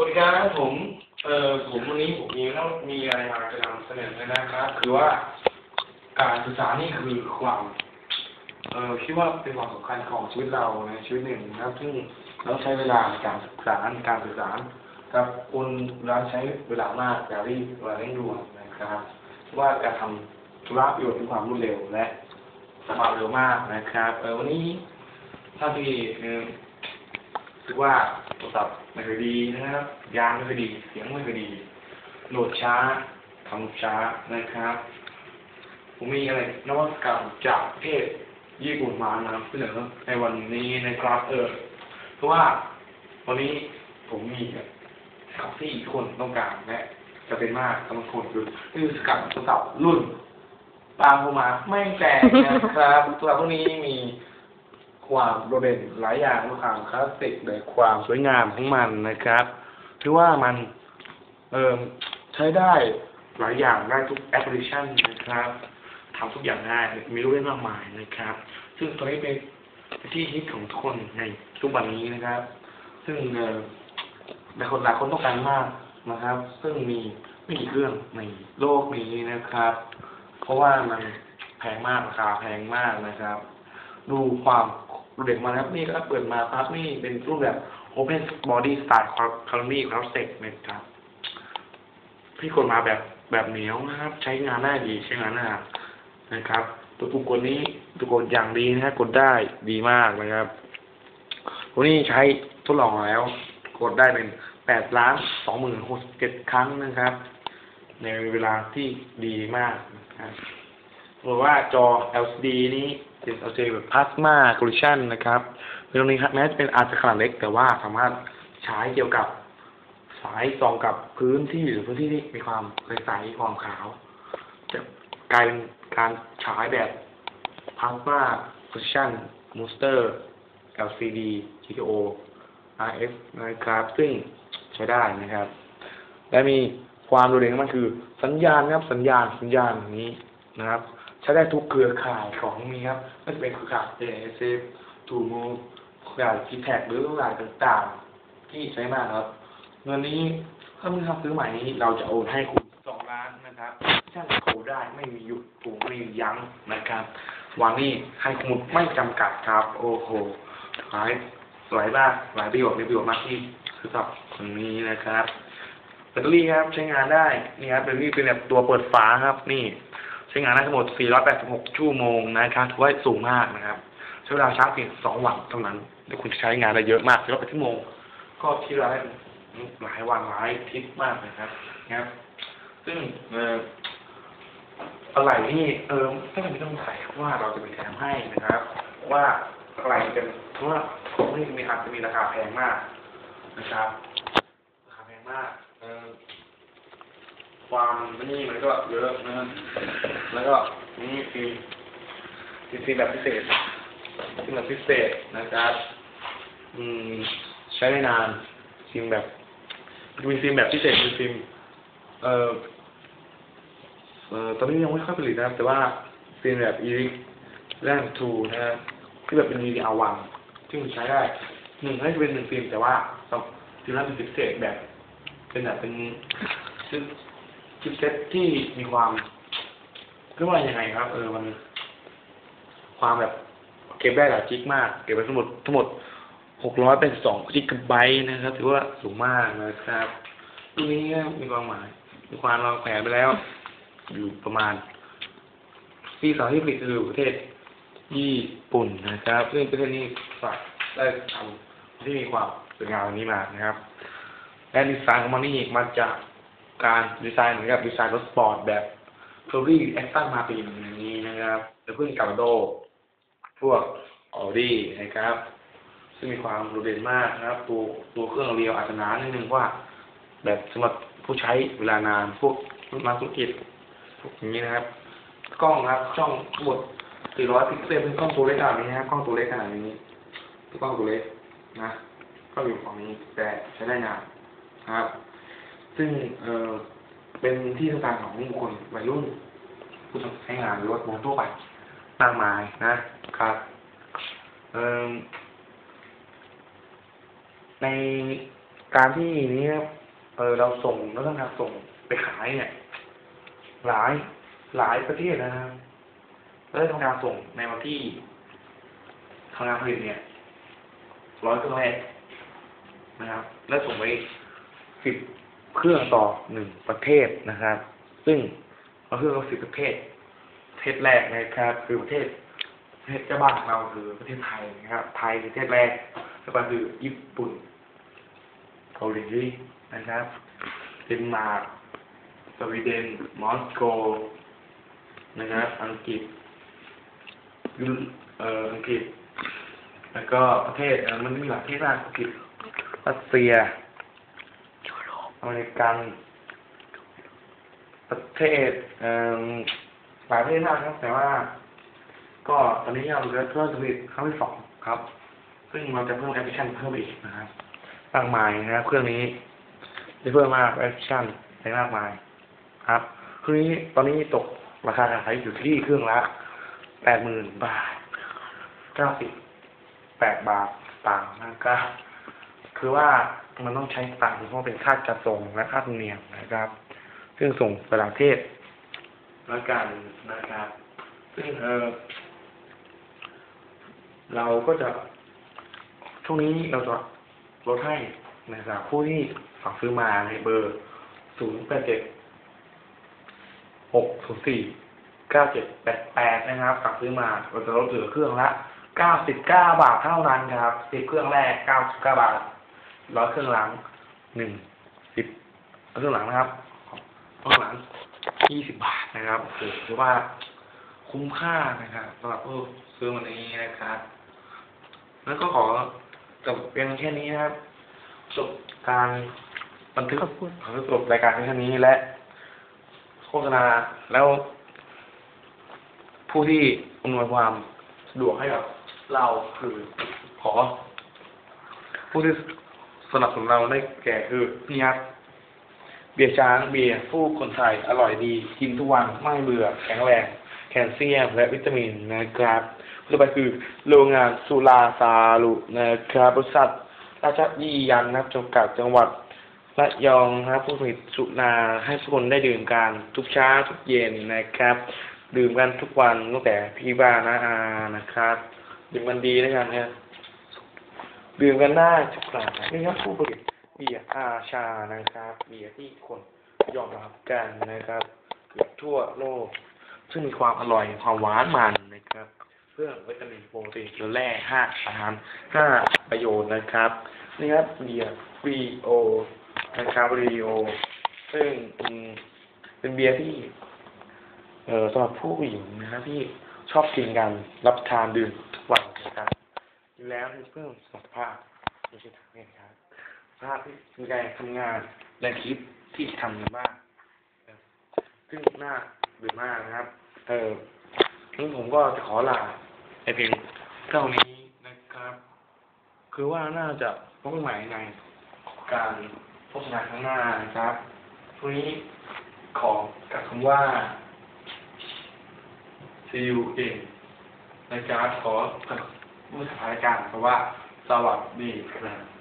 วัสดีครับผม เอ่อผมวันนี้ผมมีแล้วมีอะไรมาจะนำเสนอนะครับ คือว่าการศึกษานี่คือความ เอ่อคิดว่าเป็นความสำคัญของชีวิตเราในชีวิตหนึ่งนะครับ ซึ่งเราต้องใช้เวลาในการศึกษาในการสื่อสารกับคนเราใช้เวลามากอย่ารีบเวลาเร่งด่วนนะครับเพราะว่าการทำธุระประโยชน์ด้วยความรวดเร็วและความเร็วมากนะครับ เออวันนี้ถ้าที่ เอ่อว่าโทรศัพท์ไม่ค่อยดีนะครับ ยางไม่ค่อยดี เสียงไม่ค่อยดี โหลดช้าทำช้านะครับ ผมมีอะไรนวัตกรรมจากประเทศญี่ปุ่นมานำเสนอในวันนี้นะครับเออเพราะว่าวันนี้ผมมีครับที่ทุกคนต้องการและจะเป็นมากสำหรับคนคือคือสกัดโทรศัพท์รุ่นตามเข้ามาไม่แตกนะครับโทรศัพท์พวกนี้มี ความโดดเด่นหลายอย่างความคลาสสิกและความสวยงามของมันนะครับถือว่ามันเออใช้ได้หลายอย่างได้ทุกแอปพลิเคชันนะครับทำทุกอย่างได้มีรูปเล่นมากมายนะครับ ซึ่งตัวนี้เป็นที่ฮิตของทุกคนในทุกวันนี้นะครับ ซึ่งเออหลายคนหลายคนต้องการมากนะครับ ซึ่งมีไม่กี่เครื่องในโลกนี้นะครับ เพราะว่ามันแพงมากราคาแพงมากนะครับ ดูความ ดูเด่นมานะครับนี่ก็เปิดมาปั๊บนี่เป็นรูปแบบ Open Body Style Colony Classic นะครับที่กดมาแบบแบบเหนียวนะครับ ใช้งานได้ดีใช้งานได้นะครับ ตัวปุ่มกดนี้ตัวกดอย่างดีนะกดได้ดีมากนะครับวันนี้ใช้ทดลองแล้ว กดได้เป็นแปดล้านสองหมื่นหกสิบเจ็ดครั้งนะครับ ในเวลาที่ดีมากนะครับหรือว่าจอ LCD นี้ เป็น LCD แบบ Plasma Collision นะครับตรงนี้ครับแม้จะเป็นอาจจะขนาดเล็ก แต่ว่าสามารถใช้เกี่ยวกับสายส่องกับพื้นที่หรือพื้นที่ที่มีความใสๆความขาว จะกลายเป็นการฉายแบบ Plasma Collision Monster LCD GTO RF นะครับ ซึ่งใช้ได้นะครับ และมีความโดดเด่นของมันคือสัญญาณนะครับสัญญาณสัญญาณนี้นะครับ ช้ได้ทุกเครือข่ายของมีครับไม่ว่าจะเป็นเครือข่าย ASF ทูมูเครือข่าย g t a g หรือเครือข่ายต่างๆ ที่ใช้มากครับ เงินนี้ถ้ามึงทำซื้อใหม่นี้เราจะโอนให้คุณสองล้านนะครับช่างโคได้ไม่มีหยุดถูกไม่มียั้งนะครับวางนี่ให้คุณไม่จำกัดครับ โอ้โหหลายหลายมากหลายประโยชน์ในประโยชน์มากที่คือกับคนนี้นะครับแบตเตอรี่ครับใช้งานได้นี่ครับแบตเตอรี่เป็นแบบตัวเปิดฝาครับนี่ ช้งานได้ทั้งหมด 486 ชั่วโมงนะครับถือว่าสูงมากนะครับ ใช้เวลาชาร์จเพียง 2 วันเท่านั้นแล้วคุณใช้งานได้เยอะมาก400ชั่วโมง ก็ที่เราได้หลายวันหลายอาทิตย์มากนะครับนะครับ ซึ่งเอ่ออะไรนี่เออไม่จำเป็นต้องใส่เพราะว่าเราจะมีแถมให้นะครับ ว่าอะไรเป็นเพราะว่าของนี่มีอาจจะมีราคาแพงมากนะครับ ราคาแพงมาก เออ ความนี่มันก็เยอะนะครับแล้วก็นี่ฟิล์มฟิล์มแบบพิเศษฟิล์มแบบพิเศษนะครับอืมใช้ได้นานฟิล์มแบบมีฟิล์มแบบพิเศษคือฟิล์มเอ่อเอ่อตอนนี้ยังไม่ค่อยผลิตนะครับ แต่ว่าฟิล์มแบบอีริกแลนทูนะครับที่แบบเป็น VDR1 ที่มันใช้ได้หนึ่งให้เป็นหนึ่งฟิล์มแต่ว่าฟิล์มนั้นเป็นพิเศษแบบ เป็นแบบเป็นชิป ชิปเซตที่มีความเรียกว่ายังไงครับ เออมัน ความแบบเก็บได้หลายจิกมาก เก็บไว้ทั้งหมดทั้งหมดหกร้อยเป็นสองจิกไบต์นะครับ ถือว่าสูงมากนะครับรุ่นนี้มีความหมาย มีความวางแผนไปแล้ว อยู่ประมาณปีสองที่ผลิตคือประเทศญี่ปุ่นนะครับ ซึ่งประเทศนี้ฝากได้ทำที่มีความสวยงามอันนี้มานะครับ และดีไซน์ของมันนี่มาจาก การดีไซน์เหมือนกับดีไซน์รถสปอร์ตแบบเฟอร์รี่แอสตันมาตินอย่างนี้นะครับแล้วเพื่อนกาโด พวกออดี้นะครับ ซึ่งมีความโดดเด่นมากนะครับ ตัวตัวเครื่องเรียวอาจจะหนานิดนึงว่า แบบสำหรับผู้ใช้เวลานานพวกนักธุรกิจพวกอย่างนี้นะครับ กล้องครับช่องทั้งหมด400 พิกเซลเป็นกล้องตัวเล็กขนาดนี้นะครับกล้องตัวเล็กขนาดนี้กล้องตัวเล็กนะก็อยู่ฝั่งนี้แต่ใช้ได้นานนะครับ ซึ่งเออเป็นที่ต้องการของคนวัยรุ่น ผู้ใช้งานหรือว่ามองทั่วไปมากมายนะครับเออในกการที่นี้เออเราส่งแล้วต้องการส่งไปขายเนี่ย หลายหลายประเทศนะครับแล้วได้ทำการส่งในวันที่ทำงานผลิตเนี่ยร้อยเครื่องแรกนะครับ แล้วส่งไปสิบ เครื่องต่อหนึ่งประเทศนะครับ ซึ่งเราเครื่องเราสิบประเทศประเทศแรกนะครับ คือประเทศประเทศเจ้าบ้านของเราคือประเทศไทยนะครับ ไทยคือประเทศแรกแล้วก็คือญี่ปุ่นเกาหลีนะครับเดนมาร์กสวีเดนมอสโกนะครับอังกฤษยุเอ่ออังกฤษ แล้วก็ประเทศมันมีหลายประเทศมากอังกฤษรัสเซีย อเมริกัน ประเทศเอ่อหลายประเทศมากครับ แต่ว่า ก็ตอนนี้เราจะเพิ่มผลิตครั้งที่สองครับ ซึ่งเราจะเพิ่มแอปพลิเคชันเพิ่มอีกนะครับมากมายนะครับเครื่องนี้จะเพิ่มมากแอปพลิเคชันในมากมาย ครับเครื่องนี้ตอนนี้ตกราคาขายอยู่ที่เครื่องละแปดหมื่นบาทเก้าสิบแปดบาทต่างนะครับคือว่า มันต้องใช้ตังค์เพราะเป็นค่าจัดส่งและค่าธรรมเนียมนะครับ ซึ่งส่งประเทศแล้วกันนะครับ ซึ่งเออเราก็จะช่วงนี้เราจะลดให้นะครับผู้ที่สั่งซื้อมาในเบอร์ศูนย์แปดเจ็ดหกศูนย์สี่เก้าเจ็ดแปดแปดนะครับสั่งซื้อมาเราจะลดเหลือเครื่องละเก้าสิบเก้าบาทเท่านั้นครับสิบเครื่องแรกเก้าสิบเก้าบาท ร้อยเครื่องหลังหนึ่งสิบเครื่องหลังนะครับเครื่องหลังยี่สิบบาทนะครับโอ้โหถือว่าคุ้มค่านะครับสำหรับผู้ซื้อวันนี้นะครับแล้วก็ขอจบเพียงแค่นี้นะครับจบการบันทึกขอจบรายการเพียงแค่นี้และโฆษณาแล้ว ผู้ที่อำนวยความสะดวกให้กับเราคือขอผู้ที่ สนับสนุนเราได้แก่คือนี่ครับเบียร์ช้างเบียร์ผู้คนไทยอร่อยดี กินทุกวันไม่เบื่อแข็งแรงแคลเซียมและวิตามินนะครับต่อไปคือโรงงานสุราสาลุนะครับบริษัทราชยี่ยันนะครับจำกัดจังหวัดระยองนะครับผู้ผลิตสุราให้ทุกคนได้ดื่มกันทุกเช้าทุกเย็นนะครับ ดื่มกันทุกวันตั้งแต่พี่บ้านนะอานะครับ ดื่มมันดีนะครับ ดื่มกันได้ทุกครั้งนี่ครับผู้ผลิตเบียร์อาชานะครับเบียร์ที่คนยอมรับกันนะครับเกือบทั่วโลก ซึ่งมีความอร่อยความหวานมันนะครับ เพื่อวิตามินโปรตีนและแร่ห้าสารห้าประโยชน์นะครับนี่ครับเบียร์รีโอนะครับรีโอซึ่งเป็นเบียร์ที่ เอ่อสำหรับผู้หญิงนะครับที่ชอบกินกันรับประทานดื่มทุกวันนะครับ แล้วเพื่อสุขภาพไม่ใช่ทางเพศครับสภาพที่มีการทำงานและคิดที่ทำกันบ้างนะครับซึ่งหน่าดื่มากนะครับ เออซึ่งผมก็จะขอลาในเพียงเท่านี้นะครับ คือว่าน่าจะพบกันใหม่ในการโฆษณาครั้งหน้านะครับวันนี้ขอกับคำว่า see you in ในการขอ ผู้ถ่านการณ์เพราะว่าสวัสดีครับ